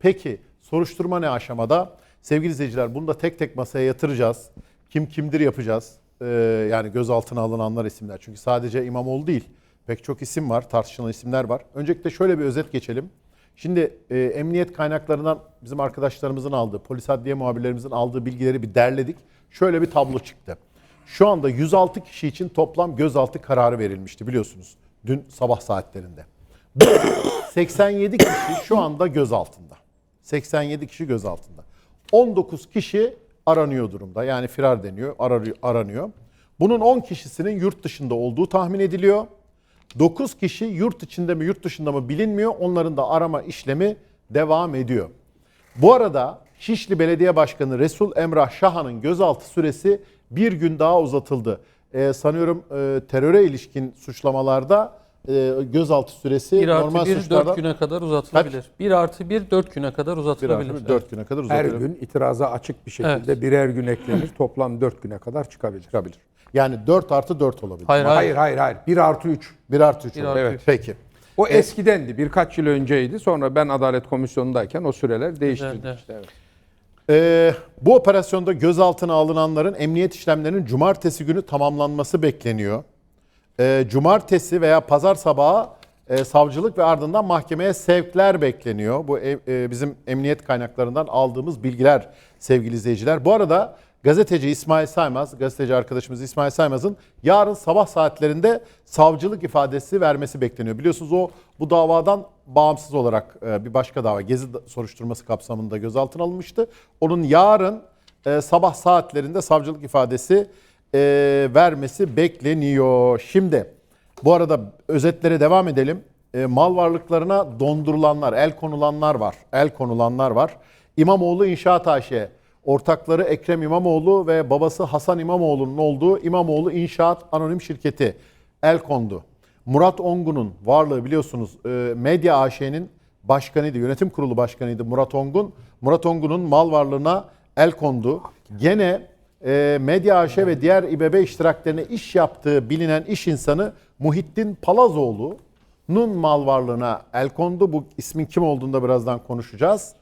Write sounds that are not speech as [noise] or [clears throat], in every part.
Peki soruşturma ne aşamada? Sevgili izleyiciler bunu da tek tek masaya yatıracağız. Kim kimdir yapacağız. Ee, yani gözaltına alınanlar isimler. Çünkü sadece İmamoğlu değil. Pek çok isim var, tartışılan isimler var. Öncelikle şöyle bir özet geçelim. Şimdi e, emniyet kaynaklarından bizim arkadaşlarımızın aldığı, polis adliye muhabirlerimizin aldığı bilgileri bir derledik. Şöyle bir tablo çıktı. Şu anda 106 kişi için toplam gözaltı kararı verilmişti biliyorsunuz. Dün sabah saatlerinde. Bu [clears throat] 87 kişi şu anda gözaltında. 87 kişi gözaltında. 19 kişi aranıyor durumda. Yani firar deniyor, aranıyor. aranıyor. Bunun 10 kişisinin yurt dışında olduğu tahmin ediliyor. 9 kişi yurt içinde mi yurt dışında mı bilinmiyor. Onların da arama işlemi devam ediyor. Bu arada Şişli Belediye Başkanı Resul Emrah Şahan'ın gözaltı süresi bir gün daha uzatıldı. Ee, sanıyorum e, teröre ilişkin suçlamalarda e, gözaltı süresi 1 artı normal 1 suçlarda 4 güne kadar uzatılabilir. 1 artı 1 4 güne kadar bir uzatılabilir. artı bir, 4 güne kadar Her uzatılıyor. gün itiraza açık bir şekilde birer gün eklenir. Toplam 4 güne kadar çıkabilir. çıkabilir. Yani 4 artı 4 olabilir. Hayır, Hayır hayır hayır. 1 artı 3. 1 artı 3 Bir olabilir. artı Evet. Peki. O eskidendi. Birkaç yıl önceydi. Sonra ben Adalet Komisyonu'ndayken o süreler değiştirildi. Güzel, işte, evet. Ee, bu operasyonda gözaltına alınanların emniyet işlemlerinin cumartesi günü tamamlanması bekleniyor. Ee, cumartesi veya pazar sabahı e, savcılık ve ardından mahkemeye sevkler bekleniyor. Bu e, e, bizim emniyet kaynaklarından aldığımız bilgiler sevgili izleyiciler. Bu arada gazeteci İsmail Saymaz, gazeteci arkadaşımız İsmail Saymaz'ın yarın sabah saatlerinde savcılık ifadesi vermesi bekleniyor. Biliyorsunuz o bu davadan bağımsız olarak e, bir başka dava Gezi soruşturması kapsamında gözaltına alınmıştı. Onun yarın e, sabah saatlerinde savcılık ifadesi e, vermesi bekleniyor. Şimdi bu arada özetlere devam edelim. E, mal varlıklarına dondurulanlar, el konulanlar var. El konulanlar var. İmamoğlu İnşaat AŞ ortakları Ekrem İmamoğlu ve babası Hasan İmamoğlu'nun olduğu İmamoğlu İnşaat Anonim Şirketi el kondu. Murat Ongun'un varlığı biliyorsunuz e, Medya AŞ'nin başkanıydı, yönetim kurulu başkanıydı Murat Ongun. Murat Ongun'un mal varlığına el kondu. Gene e, Medya AŞ ve diğer İBB iştiraklerine iş yaptığı bilinen iş insanı Muhittin Palazoğlu'nun mal varlığına el kondu. Bu ismin kim olduğunu da birazdan konuşacağız.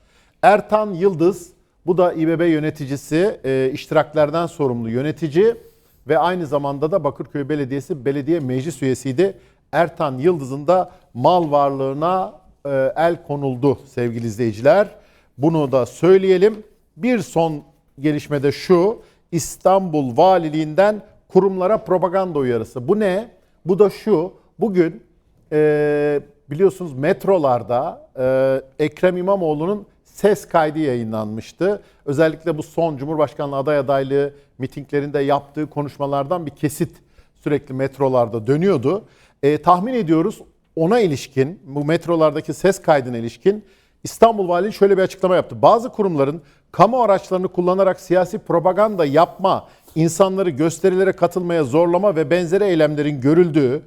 Ertan Yıldız, bu da İBB yöneticisi, e, iştiraklerden sorumlu yönetici ve aynı zamanda da Bakırköy Belediyesi belediye meclis üyesiydi. Ertan Yıldız'ın da mal varlığına e, el konuldu sevgili izleyiciler. Bunu da söyleyelim. Bir son gelişmede şu, İstanbul Valiliğinden kurumlara propaganda uyarısı. Bu ne? Bu da şu, bugün e, biliyorsunuz metrolarda e, Ekrem İmamoğlu'nun ses kaydı yayınlanmıştı. Özellikle bu son Cumhurbaşkanlığı aday adaylığı mitinglerinde yaptığı konuşmalardan bir kesit sürekli metrolarda dönüyordu. E, tahmin ediyoruz ona ilişkin, bu metrolardaki ses kaydına ilişkin İstanbul Valiliği şöyle bir açıklama yaptı. Bazı kurumların kamu araçlarını kullanarak siyasi propaganda yapma, insanları gösterilere katılmaya zorlama ve benzeri eylemlerin görüldüğü,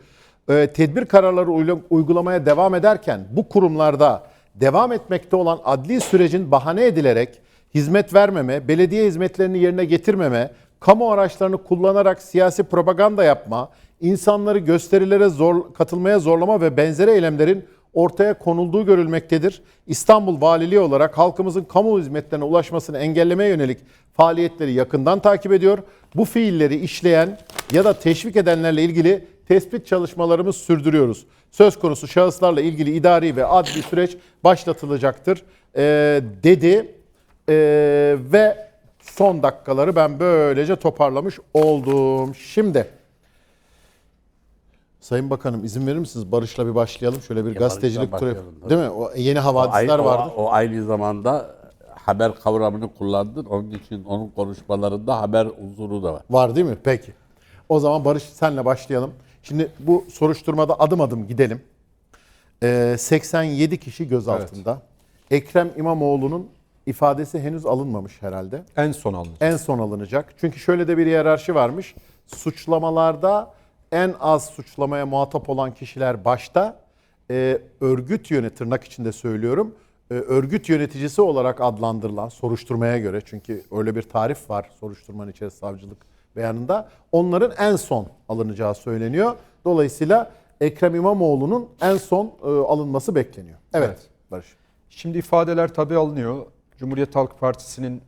e, tedbir kararları uygulamaya devam ederken bu kurumlarda devam etmekte olan adli sürecin bahane edilerek hizmet vermeme, belediye hizmetlerini yerine getirmeme, kamu araçlarını kullanarak siyasi propaganda yapma, insanları gösterilere zor, katılmaya zorlama ve benzeri eylemlerin ortaya konulduğu görülmektedir. İstanbul Valiliği olarak halkımızın kamu hizmetlerine ulaşmasını engellemeye yönelik faaliyetleri yakından takip ediyor. Bu fiilleri işleyen ya da teşvik edenlerle ilgili tespit çalışmalarımız sürdürüyoruz. Söz konusu şahıslarla ilgili idari ve adli süreç başlatılacaktır ee, dedi. Ee, ve son dakikaları ben böylece toparlamış oldum. Şimdi Sayın Bakanım izin verir misiniz? Barış'la bir başlayalım. Şöyle bir Ya gazetecilik Barış'la turu. başlayalım. Değil mi? O yeni O, havadisler ay- o- vardı. o aynı zamanda haber kavramını kullandın. Onun için onun konuşmalarında haber unsuru da var. Var değil mi? Peki. O zaman Barış senle başlayalım. Şimdi bu soruşturmada adım adım gidelim. Ee, 87 kişi gözaltında. Ekrem İmamoğlu'nun ifadesi henüz alınmamış herhalde. En son alınır. En son alınacak. Çünkü şöyle de bir hiyerarşi varmış. Suçlamalarda en az suçlamaya muhatap olan kişiler başta e, örgüt yönet tırnak içinde söylüyorum. e, örgüt yöneticisi olarak adlandırılan soruşturmaya göre çünkü öyle bir tarif var soruşturmanın içerisinde savcılık beyanında. Onların en son alınacağı söyleniyor. Dolayısıyla Ekrem İmamoğlu'nun en son e, alınması bekleniyor. Evet, Evet. Barış. Şimdi ifadeler tabii alınıyor. Cumhuriyet Halk Partisi'nin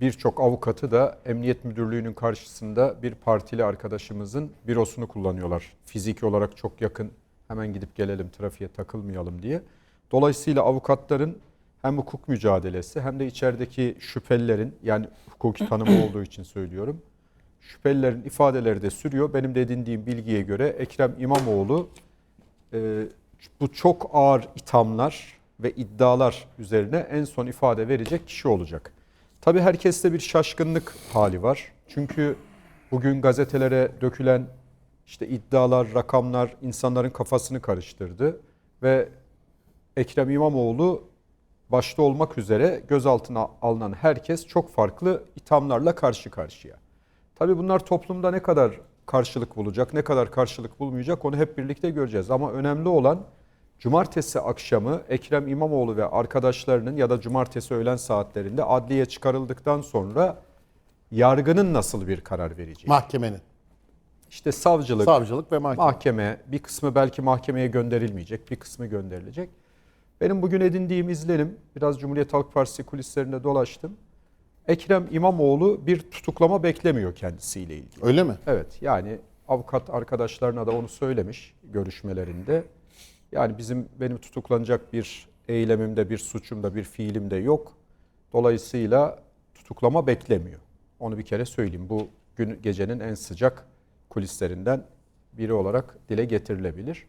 birçok avukatı da Emniyet Müdürlüğü'nün karşısında bir partili arkadaşımızın bürosunu kullanıyorlar. Fiziki olarak çok yakın hemen gidip gelelim trafiğe takılmayalım diye. Dolayısıyla avukatların hem hukuk mücadelesi hem de içerideki şüphelilerin yani hukuki tanımı [clears throat] olduğu için söylüyorum. Şüphelilerin ifadeleri de sürüyor. Benim de edindiğim bilgiye göre Ekrem İmamoğlu e, bu çok ağır ithamlar ve iddialar üzerine en son ifade verecek kişi olacak. Tabii herkeste bir şaşkınlık hali var. Çünkü bugün gazetelere dökülen işte iddialar, rakamlar insanların kafasını karıştırdı ve Ekrem İmamoğlu başta olmak üzere gözaltına alınan herkes çok farklı ithamlarla karşı karşıya. Tabii bunlar toplumda ne kadar karşılık bulacak, ne kadar karşılık bulmayacak onu hep birlikte göreceğiz. Ama önemli olan cumartesi akşamı Ekrem İmamoğlu ve arkadaşlarının ya da cumartesi öğlen saatlerinde adliye çıkarıldıktan sonra yargının nasıl bir karar vereceği. Mahkemenin. İşte savcılık, Savcılık ve mahkeme. mahkeme, bir kısmı belki mahkemeye gönderilmeyecek, bir kısmı gönderilecek. Benim bugün edindiğim izlenim, biraz Cumhuriyet Halk Partisi kulislerinde dolaştım. Ekrem İmamoğlu bir tutuklama beklemiyor kendisiyle ilgili. Öyle mi? Evet yani avukat arkadaşlarına da onu söylemiş görüşmelerinde. Yani bizim benim tutuklanacak bir eylemimde, bir suçumda, bir fiilimde yok. Dolayısıyla tutuklama beklemiyor. Onu bir kere söyleyeyim. Bu gün gecenin en sıcak kulislerinden biri olarak dile getirilebilir.